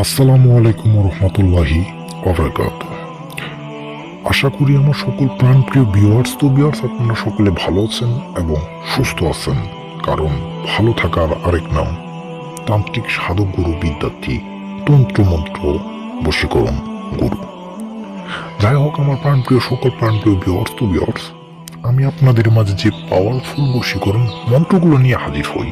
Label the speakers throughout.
Speaker 1: আসসালামু আলাইকুম রহমতুল্লাহি ওবরাকাত। আশা করি আমার সকল প্রাণপ্রিয় ভিউয়ার্স তো ভিউয়ার্স আপনারা সকলে ভালো আছেন এবং সুস্থ আছেন, কারণ ভালো থাকার আরেক নাম, তান্ত্রিক সাধক গুরু বিদ্যার্থী তন্ত্রমন্ত্র বশীকরণ গুরু। যাই হোক, আমার প্রাণপ্রিয়, সকল প্রাণপ্রিয় ভিউয়ার্স তো ভিউয়ার্স আমি আপনাদের মাঝে যে পাওয়ারফুল বশীকরণ মন্ত্রগুলো নিয়ে হাজির হই,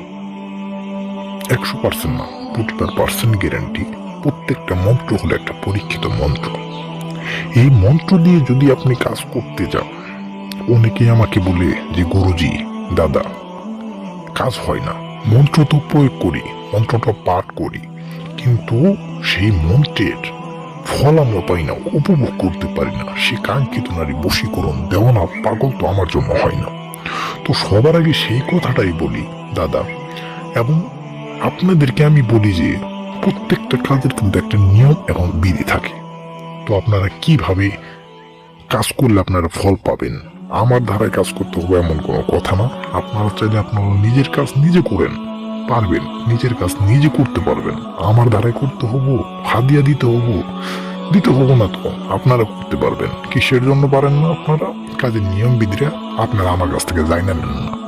Speaker 1: একশো পার্সেন্ট না প্রতিবার পার্সেন্ট গ্যারান্টি প্রত্যেকটা মন্ত্র হলো একটা পরীক্ষিত মন্ত্র। এই মন্ত্র দিয়ে যদি আপনি কাজ করতে যান অনেকে আমাকে বলে যে, গুরুজি, দাদা, কাজ হয় না। মন্ত্র তো প্রয়োগ করি, মন্ত্রটা পাঠ করি, কিন্তু সেই মন্ত্রের ফল আমরা পাই না, উপভোগ করতে পারি না। সে কাঙ্ক্ষিত নারী বশীকরণ, দেওয়ানা পাগল তো আমার জন্য হয় না। তো সবার আগে সেই কথাটাই বলি, দাদা, এবং আপনাদেরকে আমি বলি যে প্রত্যেকটা কাজের কিন্তু একটা নিয়ম এবং বিধি থাকে। তো আপনারা কীভাবে কাজ করলে আপনারা ফল পাবেন? আমার ধারায় কাজ করতে হবে এমন কোনো কথা না। আপনারা চাইলে আপনারা নিজের কাজ নিজে করেন, পারবেন। নিজের কাজ নিজে করতে পারবেন। আমার ধারায় করতে হব, হাদিয়া দিতে হব দিতে হব না তো। আপনারা করতে পারবেন। কিসের জন্য পারেন না আপনারা? কাজের নিয়ম বিধিরা আপনারা আমার কাছ থেকে যাই না নেন না।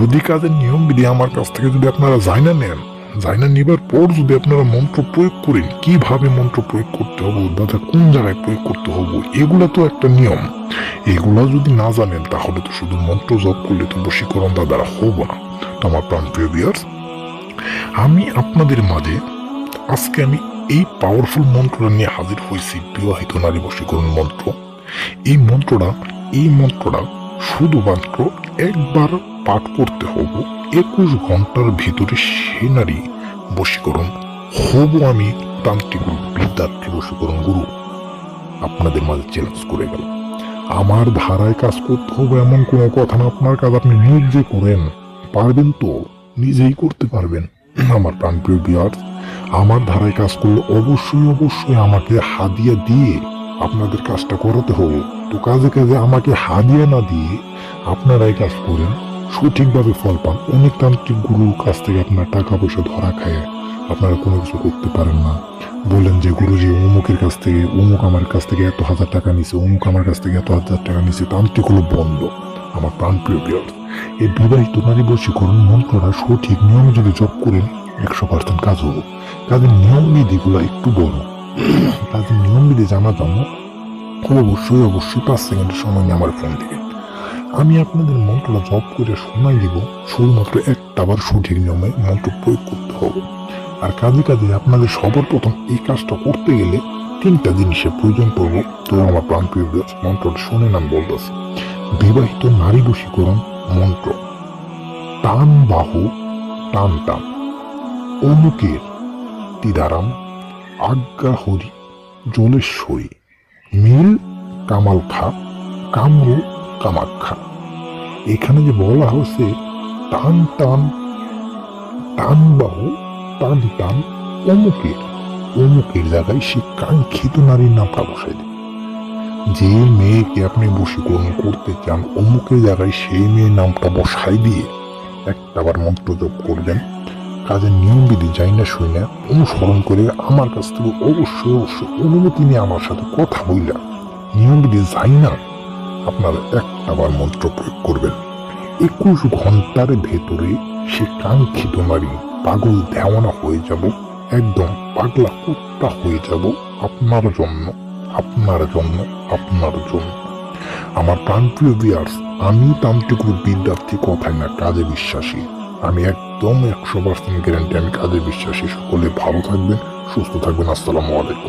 Speaker 1: যদি কাজের নিয়ম বিধি আমার কাছ থেকে যদি আপনারা জানা নেন জানা নিবার পর যদি আপনারা মন্ত্র প্রয়োগ করেন, কীভাবে মন্ত্র প্রয়োগ করতে হবে দাদা কোন জায়গায় প্রয়োগ করতে হবে, এগুলো তো একটা নিয়ম। এগুলো যদি না জানেন, তাহলে তো শুধু মন্ত্র জপ করলে তো বশীকরণ দাদারা হব না। তো আমার প্রাণপ্রিয় বিয়ার্স আমি আপনাদের মাঝে আজকে আমি এই পাওয়ারফুল মন্ত্রটা নিয়ে হাজির হয়েছি, বিবাহিত নারী বশীকরণ মন্ত্র। এই মন্ত্রটা এই মন্ত্রটা শুধুমাত্র একবার পাঠ করতে হব। একুশ ঘণ্টার ভিতরে সে নারী বশীকরণ হব আমি তান্ত্রিক গুরু বিদ্যার্থী বশীকরণ গুরু। আপনাদের মাঝে চ্যালেঞ্জ করে গেল। আমার ধারায় কাজ করতে হবে এমন কোনো কথা না, আপনার কাজ আপনি নিজে করেন। পারবেন তো, নিজেই করতে পারবেন। আমার প্রাণপ্রিয় বিয়ার আমার ধারায় কাজ করলে অবশ্যই অবশ্যই আমাকে হাদিয়া দিয়ে আপনাদের কাজটা করাতে হবে। তো কাজে কাজে আমাকে হাদিয়া না দিয়ে আপনারাই কাজ করেন। সঠিকভাবে ফল পান। অনেক তান্ত্রিক গুরুর কাছ থেকে আপনার টাকা পয়সা ধরা খায়। আপনারা কোনো কিছু করতে পারেন না। বলেন যে, গুরুজি, অমুকের কাছ থেকে, অমুক আমার কাছ থেকে এত হাজার টাকা নিছে, অমুক আমার কাছ থেকে এত হাজার টাকা নিছে, তান্ত্রিক হলো বন্ধ। আমার প্রাণপ্রিয় বিয়ার এই বিবাহিত নারী বশীকরণ মন্ত্রটা সঠিক নিয়মে যদি জপ করেন, একশো পার্সেন্ট কাজ হব কাজের নিয়ম বিধিগুলো একটু বড়। কাজের নিয়ম বিধি জানার জন্য অবশ্যই অবশ্যই পাঁচ সেকেন্ডের সময় নিয়ে আমার ফোন দিকে। আমি আপনাদের মন্ত্রটা জপ করে শোনাই দিব, শুধুমাত্র একটাবার সঠিক নিয়মে মন্ত্র প্রয়োগ করতে হবে। আর কাজে কাজে আপনাদের সবার প্রথম এই কাজটা করতে গেলে তিনটা জিনিসের প্রয়োজন পড়ব। তো আমার প্রাণপ্রিয় মন্ত্রটা শুনে নাম বলতেছে। বিবাহিত নারী বশীকরণ মন্ত্র। টান বাহু টান টান অমুকের তিদারাম আজ্ঞা হরি জলেশ্বরী। মিল কামাল খা কামরু কামাখ্যা। এখানে যে বলা হচ্ছে টান টান টান বাহু, টান টান, অমুকের অমুকের জায়গায় সে কাঙ্ক্ষিত নারীর নামটা বসাই দেবে যে মেয়েকে আপনি বশীকরণ করতে চান, অমুকের জায়গায় সেই মেয়ের নামটা বসাই দিয়ে একটাবার মন্ত্র জপ করবেন কাজের নিয়মবিধি যাই না শুই না, অনুসরণ করে আমার কাছ থেকে অবশ্যই অবশ্যই অনুমতি নিয়ে আমার সাথে কথা বললাম নিয়মবিধি যাই না আপনারা একটাবার মন্ত্র প্রয়োগ করবেন। একুশ ঘণ্টার ভেতরে সে কাঙ্ক্ষিত নারী পাগল দেওয়ানা হয়ে যাব, একদম পাগলা কুত্তা হয়ে যাব আপনার জন্য আপনার জন্য আপনার জন্য। আমার প্রাণপ্রিয় বিয়ার্স আমি তান্ত্রিক বিদ্যার্থী কথায় না, কাজে বিশ্বাসী। আমি একদম একশো পার্সেন্ট গ্যারান্টি আমি কাজে বিশ্বাসী। সকলে ভালো থাকবেন, সুস্থ থাকবেন। আসসালামু আলাইকুম।